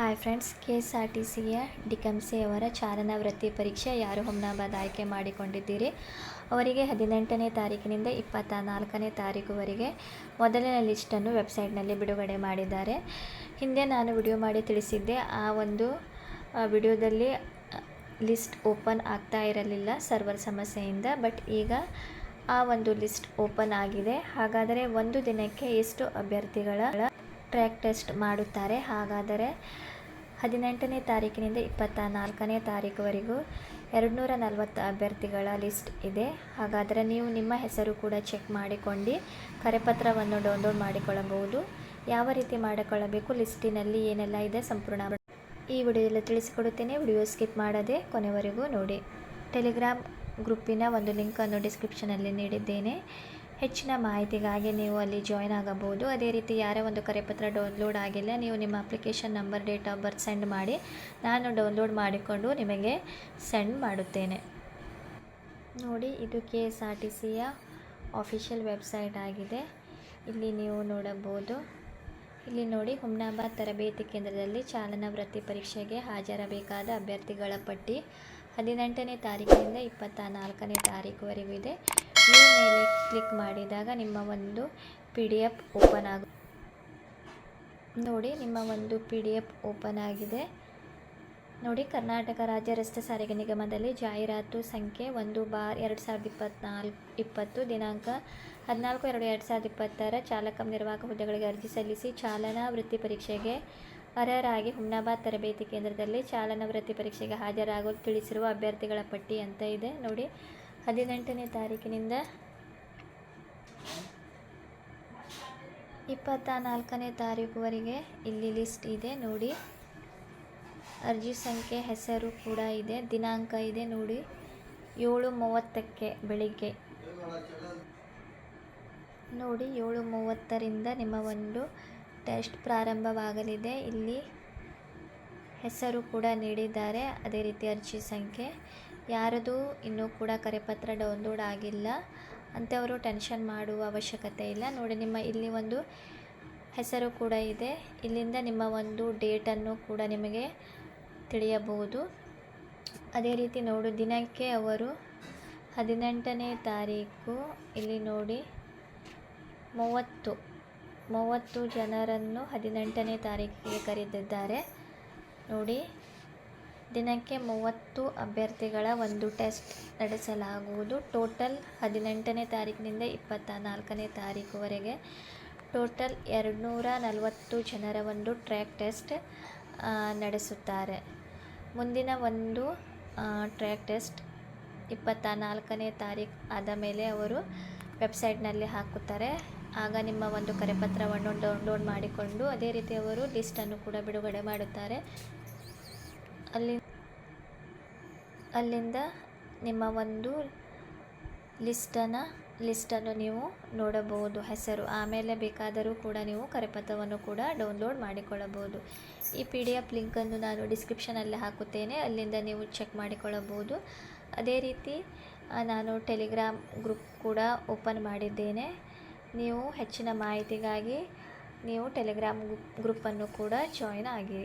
Hi friends K S R T ಸಿಯ ಡಿಕಂಸಿ ಅವರ ಚಾಲನಾ ವೃತ್ತಿ ಪರೀಕ್ಷೆ ಯಾರು ಹುಮ್ನಾಬಾದ್ ಆಯ್ಕೆ ಮಾಡಿಕೊಂಡಿದ್ದೀರಿ? ಅವರಿಗೆ ಹದಿನೆಂಟನೇ ತಾರೀಕಿನಿಂದ ಇಪ್ಪತ್ತ ನಾಲ್ಕನೇ ತಾರೀಕುವರೆಗೆ ಮೊದಲನೇ ಲಿಸ್ಟನ್ನು ವೆಬ್ಸೈಟ್ನಲ್ಲಿ ಬಿಡುಗಡೆ ಮಾಡಿದ್ದಾರೆ. ಹಿಂದೆ ನಾನು ವಿಡಿಯೋ ಮಾಡಿ ತಿಳಿಸಿದ್ದೆ, ಆ ಒಂದು ವಿಡಿಯೋದಲ್ಲಿ ಲಿಸ್ಟ್ ಓಪನ್ ಆಗ್ತಾ ಇರಲಿಲ್ಲ ಸರ್ವರ್ ಸಮಸ್ಯೆಯಿಂದ ಬಟ್ ಈಗ ಆ ಒಂದು ಲಿಸ್ಟ್ ಓಪನ್ ಆಗಿದೆ. ಹಾಗಾದರೆ ಒಂದು ದಿನಕ್ಕೆ ಎಷ್ಟು ಅಭ್ಯರ್ಥಿಗಳ ಟ್ರ್ಯಾಕ್ ಟೆಸ್ಟ್ ಮಾಡುತ್ತಾರೆ. ಹಾಗಾದರೆ ಹದಿನೆಂಟನೇ ತಾರೀಕಿನಿಂದ ಇಪ್ಪತ್ತ ನಾಲ್ಕನೇ ತಾರೀಕುವರೆಗೂ ಎರಡು ನೂರ ನಲವತ್ತು ಅಭ್ಯರ್ಥಿಗಳ ಲಿಸ್ಟ್ ಇದೆ. ಹಾಗಾದರೆ ನೀವು ನಿಮ್ಮ ಹೆಸರು ಕೂಡ ಚೆಕ್ ಮಾಡಿಕೊಂಡು ಕರೆಪತ್ರವನ್ನು ಡೌನ್ಲೋಡ್ ಮಾಡಿಕೊಳ್ಳಬಹುದು. ಯಾವ ರೀತಿ ಮಾಡಿಕೊಳ್ಳಬೇಕು, ಲಿಸ್ಟಿನಲ್ಲಿ ಏನೆಲ್ಲ ಇದೆ ಸಂಪೂರ್ಣ ಈ ವಿಡಿಯೋದಲ್ಲಿ ತಿಳಿಸಿಕೊಡುತ್ತೇನೆ. ವಿಡಿಯೋ ಸ್ಕಿಪ್ ಮಾಡದೆ ಕೊನೆವರೆಗೂ ನೋಡಿ. ಟೆಲಿಗ್ರಾಮ್ ಗ್ರೂಪಿನ ಒಂದು ಲಿಂಕನ್ನು ಡಿಸ್ಕ್ರಿಪ್ಷನಲ್ಲಿ ನೀಡಿದ್ದೇನೆ. ಹೆಚ್ಚಿನ ಮಾಹಿತಿಗಾಗಿ ನೀವು ಅಲ್ಲಿ ಜಾಯ್ನ್ ಆಗಬಹುದು. ಅದೇ ರೀತಿ ಯಾರೇ ಒಂದು ಕರೆಪತ್ರ ಡೌನ್ಲೋಡ್ ಆಗಿಲ್ಲ, ನೀವು ನಿಮ್ಮ application number date of birth send ಮಾಡಿ. ನಾನು ಡೌನ್ಲೋಡ್ ಮಾಡಿಕೊಂಡು ನಿಮಗೆ ಸೆಂಡ್ ಮಾಡುತ್ತೇನೆ. ನೋಡಿ, ಇದು ಕೆ ಎಸ್ ಆರ್ ಟಿ ಸಿಯ ಆಫಿಷಿಯಲ್ ವೆಬ್ಸೈಟ್ ಆಗಿದೆ. ಇಲ್ಲಿ ನೀವು ನೋಡಬಹುದು. ಇಲ್ಲಿ ನೋಡಿ, ಹುಮ್ನಾಬಾದ್ ತರಬೇತಿ ಕೇಂದ್ರದಲ್ಲಿ ಚಾಲನಾ ವೃತ್ತಿ ಪರೀಕ್ಷೆಗೆ ಹಾಜರಬೇಕಾದ ಅಭ್ಯರ್ಥಿಗಳ ಪಟ್ಟಿ ಹದಿನೆಂಟನೇ ತಾರೀಕಿನಿಂದ ಇಪ್ಪತ್ತ ನಾಲ್ಕನೇ ತಾರೀಕುವರೆಗೂ ಇದೆ. ನೀವು ಮೇಲೆ ಕ್ಲಿಕ್ ಮಾಡಿದಾಗ ನಿಮ್ಮ ಒಂದು ಪಿ ಡಿ ಎಫ್ ಓಪನ್ ಆಗ ನೋಡಿ, ನಿಮ್ಮ ಒಂದು ಪಿ ಡಿ ಎಫ್ ಓಪನ್ ಆಗಿದೆ. ನೋಡಿ, ಕರ್ನಾಟಕ ರಾಜ್ಯ ರಸ್ತೆ ಸಾರಿಗೆ ನಿಗಮದಲ್ಲಿ ಜಾಹೀರಾತು ಸಂಖ್ಯೆ ಒಂದು ಬಾರ್ ಎರಡು ಸಾವಿರದ ಇಪ್ಪತ್ನಾಲ್ಕು, ಇಪ್ಪತ್ತು, ದಿನಾಂಕ ಹದಿನಾಲ್ಕು ಎರಡು ಎರಡು ಸಾವಿರದ ಇಪ್ಪತ್ತರ, ಚಾಲಕ ನಿರ್ವಾಹಕ ಹುದ್ದೆಗಳಿಗೆ ಅರ್ಜಿ ಸಲ್ಲಿಸಿ ಚಾಲನಾ ವೃತ್ತಿ ಪರೀಕ್ಷೆಗೆ ಅರ್ಹರಾಗಿ ಹುಮ್ನಾಬಾದ್ ತರಬೇತಿ ಕೇಂದ್ರದಲ್ಲಿ ಚಾಲನಾ ವೃತ್ತಿ ಪರೀಕ್ಷೆಗೆ ಹಾಜರಾಗಲು ತಿಳಿಸಿರುವ ಅಭ್ಯರ್ಥಿಗಳ ಪಟ್ಟಿ ಅಂತ ಇದೆ. ನೋಡಿ ಹದಿನೆಂಟನೇ ತಾರೀಕಿನಿಂದ ಇಪ್ಪತ್ತ ನಾಲ್ಕನೇ ತಾರೀಕುವರೆಗೆ ಇಲ್ಲಿ ಲಿಸ್ಟ್ ಇದೆ, ನೋಡಿ. ಅರ್ಜಿ ಸಂಖ್ಯೆ, ಹೆಸರು ಕೂಡ ಇದೆ, ದಿನಾಂಕ ಇದೆ, ನೋಡಿ. ಏಳು ಮೂವತ್ತಕ್ಕೆ ಬೆಳಿಗ್ಗೆ. ನೋಡಿ ಏಳು ಮೂವತ್ತರಿಂದ ನಿಮ್ಮ ಒಂದು ಟೆಸ್ಟ್ ಪ್ರಾರಂಭವಾಗಲಿದೆ. ಇಲ್ಲಿ ಹೆಸರು ಕೂಡ ನೀಡಿದ್ದಾರೆ, ಅದೇ ರೀತಿ ಅರ್ಜಿ ಸಂಖ್ಯೆ. ಯಾರದು ಇನ್ನೂ ಕೂಡ ಕರೆಪತ್ರ ಡೌನ್ಲೋಡ್ ಆಗಿಲ್ಲ. ಅಂಥವರು ಟೆನ್ಷನ್ ಮಾಡುವ ಅವಶ್ಯಕತೆ ಇಲ್ಲ. ನೋಡಿ, ನಿಮ್ಮ ಇಲ್ಲಿ ಒಂದು ಹೆಸರು ಕೂಡ ಇದೆ. ಇಲ್ಲಿಂದ ನಿಮ್ಮ ಒಂದು ಡೇಟನ್ನು ಕೂಡ ನಿಮಗೆ ತಿಳಿಯಬಹುದು. ಅದೇ ರೀತಿ ನೋಡು, ದಿನಕ್ಕೆ ಅವರು ಹದಿನೆಂಟನೇ ತಾರೀಕು. ಇಲ್ಲಿ ನೋಡಿ, ಮೂವತ್ತು ಮೂವತ್ತು ಜನರನ್ನು ಹದಿನೆಂಟನೇ ತಾರೀಕಿಗೆ ಕರೆದಿದ್ದಾರೆ. ನೋಡಿ ದಿನಕ್ಕೆ ಮೂವತ್ತು ಅಭ್ಯರ್ಥಿಗಳ ಒಂದು ಟೆಸ್ಟ್ ನಡೆಸಲಾಗುವುದು. ಟೋಟಲ್ ಹದಿನೆಂಟನೇ ತಾರೀಕಿನಿಂದ ಇಪ್ಪತ್ತ ನಾಲ್ಕನೇ ತಾರೀಕುವರೆಗೆ ಟೋಟಲ್ ಎರಡುನೂರ ನಲವತ್ತು ಜನರ ಒಂದು ಟ್ರ್ಯಾಕ್ ಟೆಸ್ಟ್ ನಡೆಸುತ್ತಾರೆ. ಮುಂದಿನ ಒಂದು ಟ್ರ್ಯಾಕ್ ಟೆಸ್ಟ್ ಇಪ್ಪತ್ತ ನಾಲ್ಕನೇ ತಾರೀಕು ಆದ ಮೇಲೆ ಅವರು ವೆಬ್ಸೈಟ್ನಲ್ಲಿ ಹಾಕುತ್ತಾರೆ. ಆಗ ನಿಮ್ಮ ಒಂದು ಕರೆಪತ್ರವನ್ನು ಡೌನ್ಲೋಡ್ ಮಾಡಿಕೊಂಡು ಅದೇ ರೀತಿ ಅವರು ಲಿಸ್ಟನ್ನು ಕೂಡ ಬಿಡುಗಡೆ ಮಾಡುತ್ತಾರೆ. ಅಲ್ಲಿ ಅಲ್ಲಿಂದ ನಿಮ್ಮ ಒಂದು ಲಿಸ್ಟನ್ನು ಲಿಸ್ಟನ್ನು ನೀವು ನೋಡಬಹುದು, ಹೆಸರು. ಆಮೇಲೆ ಬೇಕಾದರೂ ಕೂಡ ನೀವು ಕರೆಪತ್ರವನ್ನು ಕೂಡ ಡೌನ್ಲೋಡ್ ಮಾಡಿಕೊಳ್ಳಬಹುದು. ಈ ಪಿ ಡಿ ಎಫ್ ಲಿಂಕನ್ನು ನಾನು ಡಿಸ್ಕ್ರಿಪ್ಷನಲ್ಲಿ ಹಾಕುತ್ತೇನೆ. ಅಲ್ಲಿಂದ ನೀವು ಚೆಕ್ ಮಾಡಿಕೊಳ್ಳಬಹುದು. ಅದೇ ರೀತಿ ನಾನು ಟೆಲಿಗ್ರಾಮ್ ಗ್ರೂಪ್ ಕೂಡ ಓಪನ್ ಮಾಡಿದ್ದೇನೆ. ನೀವು ಹೆಚ್ಚಿನ ಮಾಹಿತಿಗಾಗಿ ನೀವು ಟೆಲಿಗ್ರಾಮ್ ಗ್ರೂಪನ್ನು ಕೂಡ ಜಾಯಿನ್ ಆಗಿ